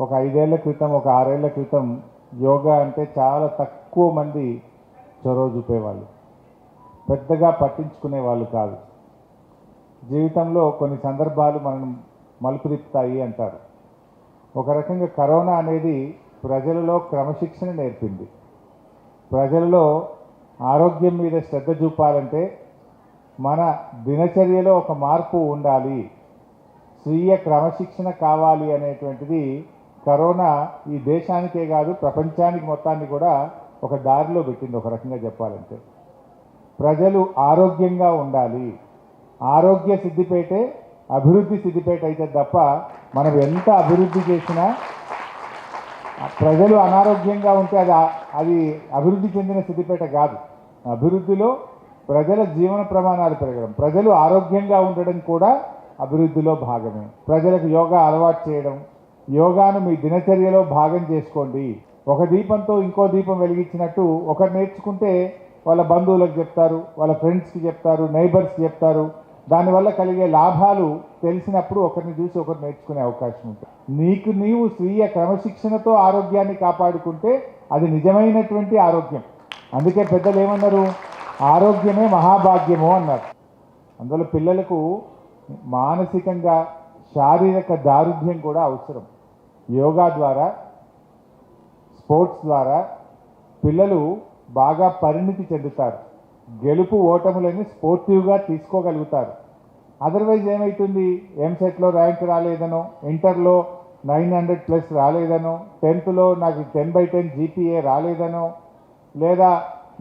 ఒక ఐదేళ్ళ క్రితం ఒక ఆరేళ్ళ క్రితం యోగా అంటే చాలా తక్కువ మంది చొరవ చూపేవాళ్ళు పెద్దగా పట్టించుకునే వాళ్ళు కాదు. జీవితంలో కొన్ని సందర్భాలు మనం మలుపు తిప్పుతాయి అంటారు. ఒక రకంగా కరోనా అనేది ప్రజలలో క్రమశిక్షణ నేర్పింది. ప్రజలలో ఆరోగ్యం మీద శ్రద్ధ చూపాలంటే మన దినచర్యలో ఒక మార్పు ఉండాలి. స్వీయ క్రమశిక్షణ కావాలి అనేటువంటిది కరోనా ఈ దేశానికే కాదు ప్రపంచానికి మొత్తాన్ని కూడా ఒక దారిలో పెట్టింది ఒక రకంగా చెప్పాలంటే. ప్రజలు ఆరోగ్యంగా ఉండాలి. ఆరోగ్య సిద్ధిపేటే అభివృద్ధి సిద్ధిపేట అయితే తప్ప మనం ఎంత అభివృద్ధి చేసినా ప్రజలు అనారోగ్యంగా ఉంటే అది అది అభివృద్ధి చెందిన సిద్ధిపేట కాదు. అభివృద్ధిలో ప్రజల జీవన ప్రమాణాలు పెరగడం ప్రజలు ఆరోగ్యంగా ఉండడం కూడా అభివృద్ధిలో భాగమే. ప్రజలకు యోగా అలవాటు చేయడం యోగాను మీ దినచర్యలో భాగం చేసుకోండి. ఒక దీపంతో ఇంకో దీపం వెలిగించినట్టు ఒకరు నేర్చుకుంటే వాళ్ళ బంధువులకు చెప్తారు వాళ్ళ ఫ్రెండ్స్కి చెప్తారు నైబర్స్కి చెప్తారు. దానివల్ల కలిగే లాభాలు తెలిసినప్పుడు ఒకరిని చూసి ఒకరు నేర్చుకునే అవకాశం ఉంటుంది. నీకు నీవు స్వీయ క్రమశిక్షణతో ఆరోగ్యాన్ని కాపాడుకుంటే అది నిజమైనటువంటి ఆరోగ్యం. అందుకే పెద్దలు ఏమన్నారు? ఆరోగ్యమే మహాభాగ్యము అన్నారు. అందువల్ల పిల్లలకు మానసికంగా శారీరక దారుఢ్యం కూడా అవసరం. యోగా ద్వారా స్పోర్ట్స్ ద్వారా పిల్లలు బాగా పరిణితి చెందుతారు. గెలుపు ఓటములని స్పోర్టివ్గా తీసుకోగలుగుతారు. అదర్వైజ్ ఏమవుతుంది ఎంసెట్లో ర్యాంక్ రాలేదనో ఇంటర్లో నైన్ హండ్రెడ్ ప్లస్ రాలేదనో టెన్త్లో నాకు టెన్ బై టెన్ జీపీఏ రాలేదనో లేదా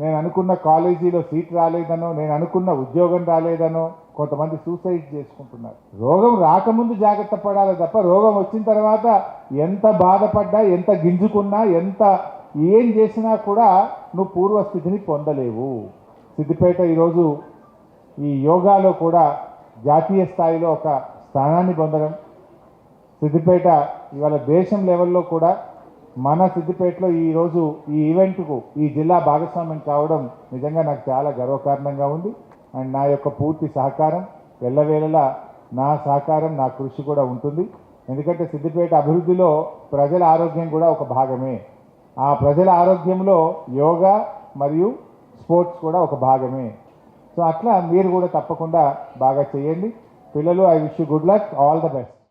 నేను అనుకున్న కాలేజీలో సీట్ రాలేదనో నేను అనుకున్న ఉద్యోగం రాలేదనో కొంతమంది సూసైడ్ చేసుకుంటున్నారు. రోగం రాకముందు జాగ్రత్త పడాలి తప్ప రోగం వచ్చిన తర్వాత ఎంత బాధపడ్డా ఎంత గింజుకున్నా ఎంత ఏం చేసినా కూడా నువ్వు పూర్వస్థితిని పొందలేవు. సిద్దిపేట ఈరోజు ఈ యోగాలో కూడా జాతీయ స్థాయిలో ఒక స్థానాన్ని పొందడం సిద్దిపేట ఇవాళ దేశం లెవెల్లో కూడా మన సిద్దిపేటలో ఈరోజు ఈ ఈవెంట్కు ఈ జిల్లా భాగస్వామ్యం కావడం నిజంగా నాకు చాలా గర్వకారణంగా ఉంది. అండ్ నా యొక్క పూర్తి సహకారం ఎల్లవేళలా నా సహకారం నా కృషి కూడా ఉంటుంది. ఎందుకంటే సిద్దిపేట అభివృద్ధిలో ప్రజల ఆరోగ్యం కూడా ఒక భాగమే. ఆ ప్రజల ఆరోగ్యంలో యోగా మరియు స్పోర్ట్స్ కూడా ఒక భాగమే. సో అట్లా మీరు కూడా తప్పకుండా బాగా చేయండి. పిల్లలు I wish good luck. All the best.